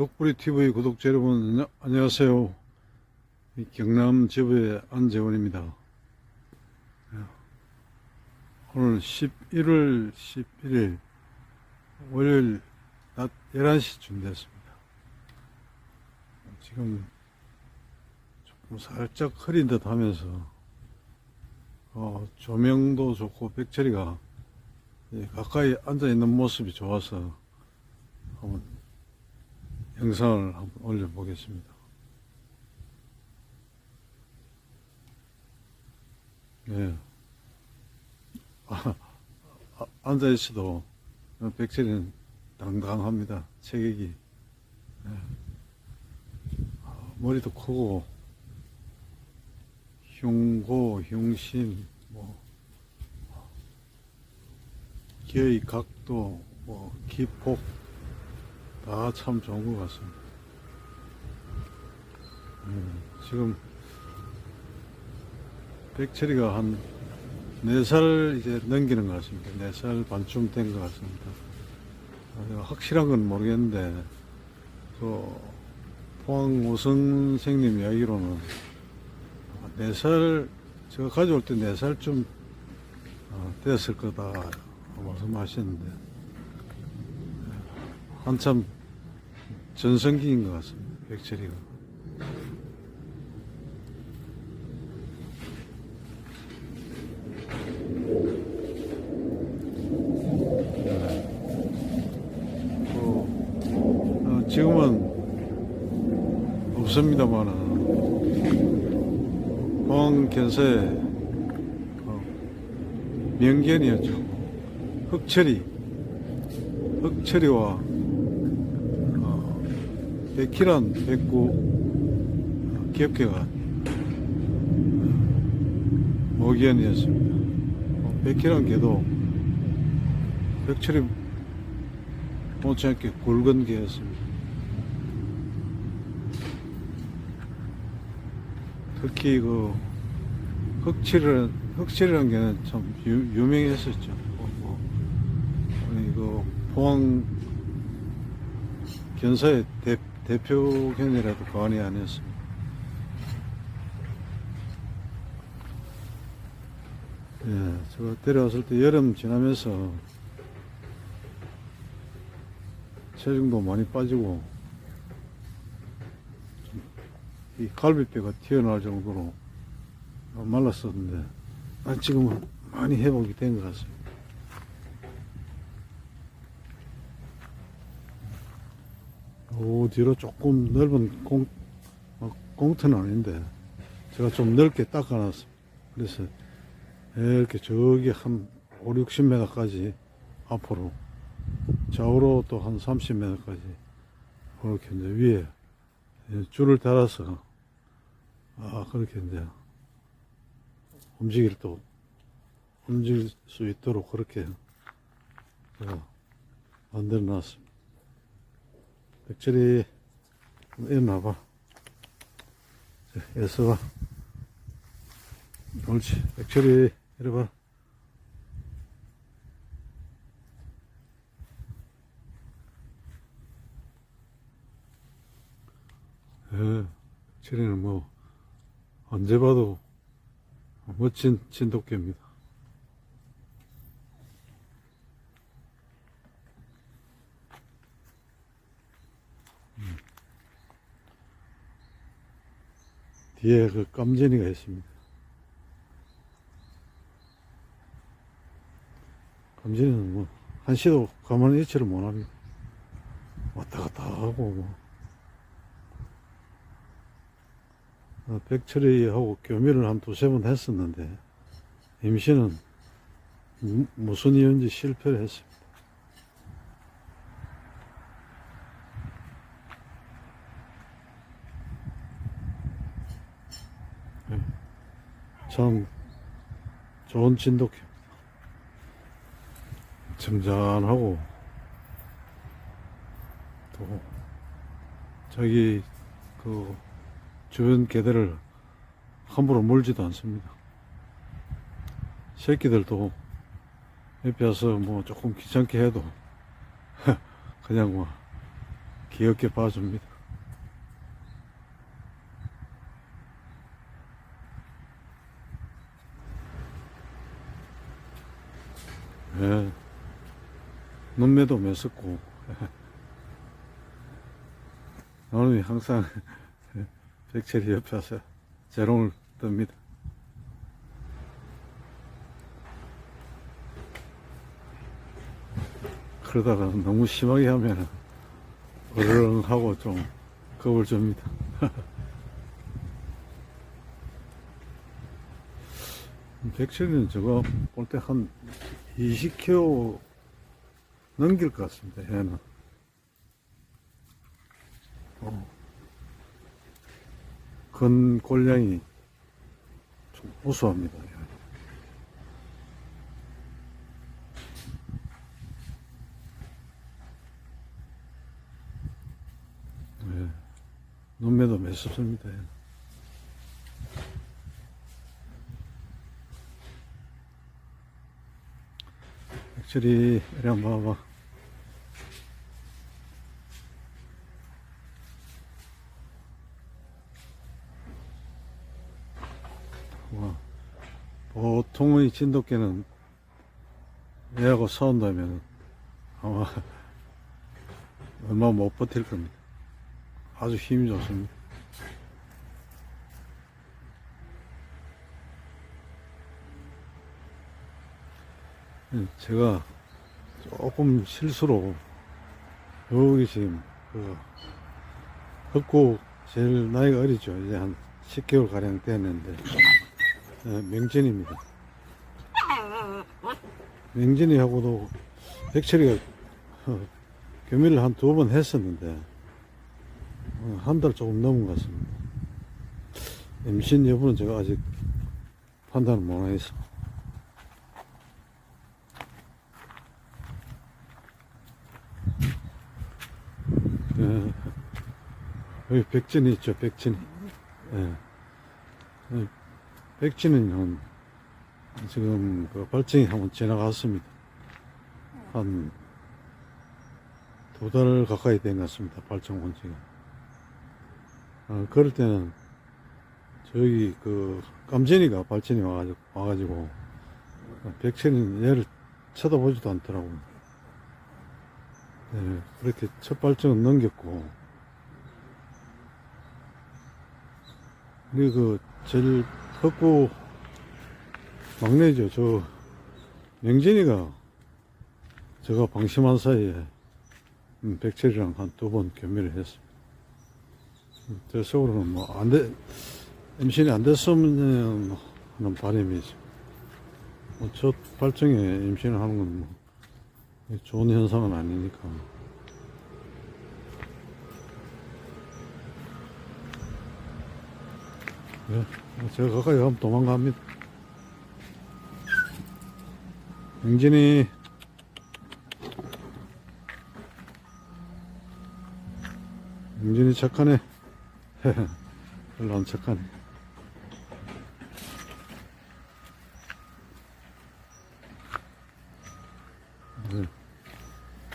덕불이 TV 구독자 여러분 안녕- 안녕하세요. 이 경남 지부의 안재원입니다. 예. 오늘 11월 11일 월요일 낮 11시쯤 됐습니다. 지금 조금 살짝 흐린 듯 하면서 어, 조명도 좋고 백철이가 예, 가까이 앉아 있는 모습이 좋아서 한번 영상을 한번 올려보겠습니다. 예. 아, 아, 앉아있어도 백철이는 당당합니다. 체격이. 예. 아, 머리도 크고, 흉고, 흉신, 뭐, 기의 각도, 뭐, 기폭, 다 참 좋은 것 같습니다. 음, 지금 백철이가 한 4살 이제 넘기는 것 같습니다. 4살 반쯤 된 것 같습니다. 아, 확실한 건 모르겠는데, 그, 포항 오성 선생님 이야기로는 4살, 제가 가져올 때 4살쯤 어, 됐을 거다 말씀하셨는데, 한참 전성기인 것 같습니다. 백철이가. 또, 어, 지금은 없습니다만은 포항 견서에 어, 명견이었죠. 흑철이, 흑철이와 어, 백희란 백구 어, 기업계가 모기현이었습니다. 어, 백희란 개도 백철이 못지않게 굵은 개였습니다. 특히 그 흑칠이라는 흑칠이라는 개는 참 유, 뭐, 아니 그 포항 견사의 대, 대표 견이라도 과언이 아니었습니다. 예, 제가 데려왔을 때 여름 지나면서 체중도 많이 빠지고 좀이 갈비뼈가 튀어나올 정도로 말랐었는데 아, 지금은 많이 회복이 된 것 같습니다. 오 뒤로 조금 넓은 공, 어, 공터는 아닌데 제가 좀 넓게 닦아놨습니다. 그래서 이렇게 저기 한 5, 60m까지 앞으로 좌우로 또 한 30m까지 그렇게 이제 위에 줄을 달아서 아 그렇게 이제 움직일 또 움직일 수 있도록 그렇게 제가 만들어 놨습니다. 백철이 일어나봐. 애써봐. 옳지. 백철이 이리 봐. 예, 백철이는 뭐 언제 봐도 멋진 진돗개입니다. 뒤에 그 깜진이가 있습니다. 깜진이는 뭐 한시도 가만히 있지를 못합니다. 왔다 갔다 하고 뭐. 어, 백철이하고 교미를 한 두세 번 했었는데 임신은 무- 무슨 이유인지 실패를 했습니다. 예, 참 좋은 진돗개 점잖하고 또 자기 그 주변 개들을 함부로 물지도 않습니다. 새끼들도 옆에 와서 뭐 조금 귀찮게 해도 그냥 뭐 귀엽게 봐줍니다. 예. 눈매도 매섭고 오늘 항상 백철이 옆에 와서 재롱을 뜹니다. 그러다가 너무 심하게 하면 어르렁 하고 좀 겁을 줍니다. 백철이는 저거 볼 때 한 20kg 넘길 것 같습니다, 얘는. 어. 근 골량이 좀 우수합니다. 얘. 네. 눈매도 매섭습니다. 확실히 이리 한번 봐봐. 와, 보통의 진돗개는 얘하고 싸운다면 아마 얼마 못 버틸 겁니다. 아주 힘이 좋습니다. 제가 조금 실수로 여기 지금 그 흑고 제일 나이가 어리죠. 이제 한 10개월 가량 됐는데 예, 명진입니다. 명진이하고도 백철이가 어, 교미를 한 두 번 했었는데 어, 한달 조금 넘은 것 같습니다. 임신 여부는 제가 아직 판단을 못 하겠어. 예. 여기 백진이 있죠, 백진이. 예. 예. 백진은 한, 지금 그 발정이 한번 지나갔습니다. 한 두 달 가까이 된 것 같습니다, 발정 온 지가. 어, 그럴 때는 저기 그 깜진이가 발진이 와가지고, 와가지고 백진이 얘를 쳐다보지도 않더라고요. 네, 그렇게 첫 발정은 넘겼고, 그리고 그, 제일 컸고, 막내죠. 저, 명진이가, 제가 방심한 사이에, 음, 백철이랑 한 두번 교미를 했습니다. 음, 저 속으로는 뭐, 안 돼, 임신이 안 됐으면 하는 바람이죠. 뭐, 첫 발정에 임신을 하는 건 뭐, 좋은 현상은 아니니까. 네, 제가 가까이 가면 도망갑니다. 영진이. 영진이 착하네. 별로 안 착하네. 네.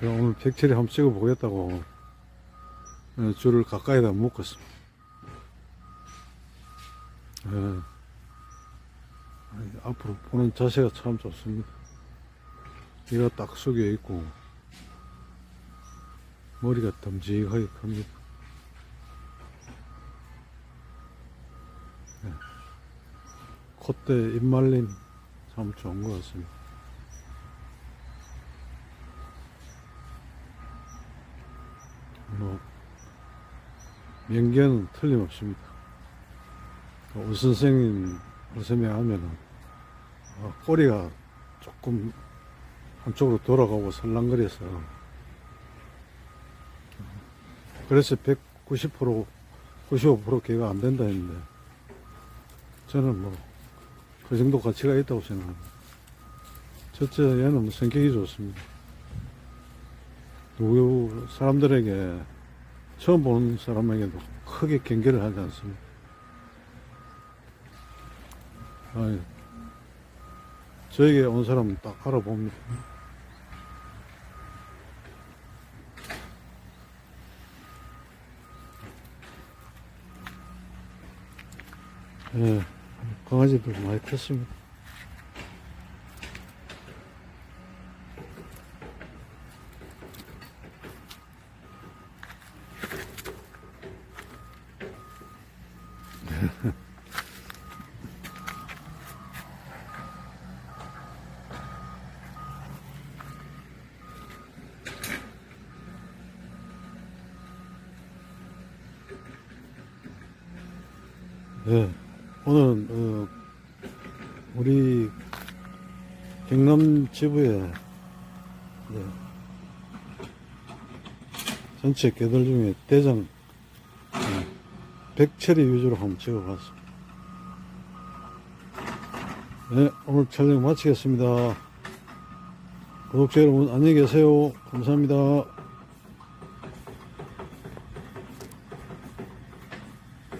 제가 오늘 백철이 한번 찍어 보겠다고 어, 줄을 가까이다 묶었습니다. 예. 앞으로 보는 자세가 참 좋습니다. 이가 딱 숙여 있고 머리가 듬직하게 큽니다. 예. 콧대 입말림 참 좋은 것 같습니다. 뭐 명견은 틀림없습니다. 우 선생님 설명하면은 어, 꼬리가 조금 한쪽으로 돌아가고 설랑거려서 그래서 190% 95% 개가 안 된다 했는데 저는 뭐 그 정도 가치가 있다고 생각합니다. 첫째 얘는 뭐 성격이 좋습니다. 누구 사람들에게 처음 보는 사람에게도 크게 경계를 하지 않습니다. 아니, 저에게 온 사람은 딱 알아봅니다. 예, 강아지들 많이 컸습니다. 예, 오늘은 어, 우리 경남 지부의 예, 전체 개들 중에 대장 예, 백철이 위주로 한번 찍어봤습니다. 네, 오늘 촬영 마치겠습니다. 구독자 여러분 안녕히 계세요. 감사합니다.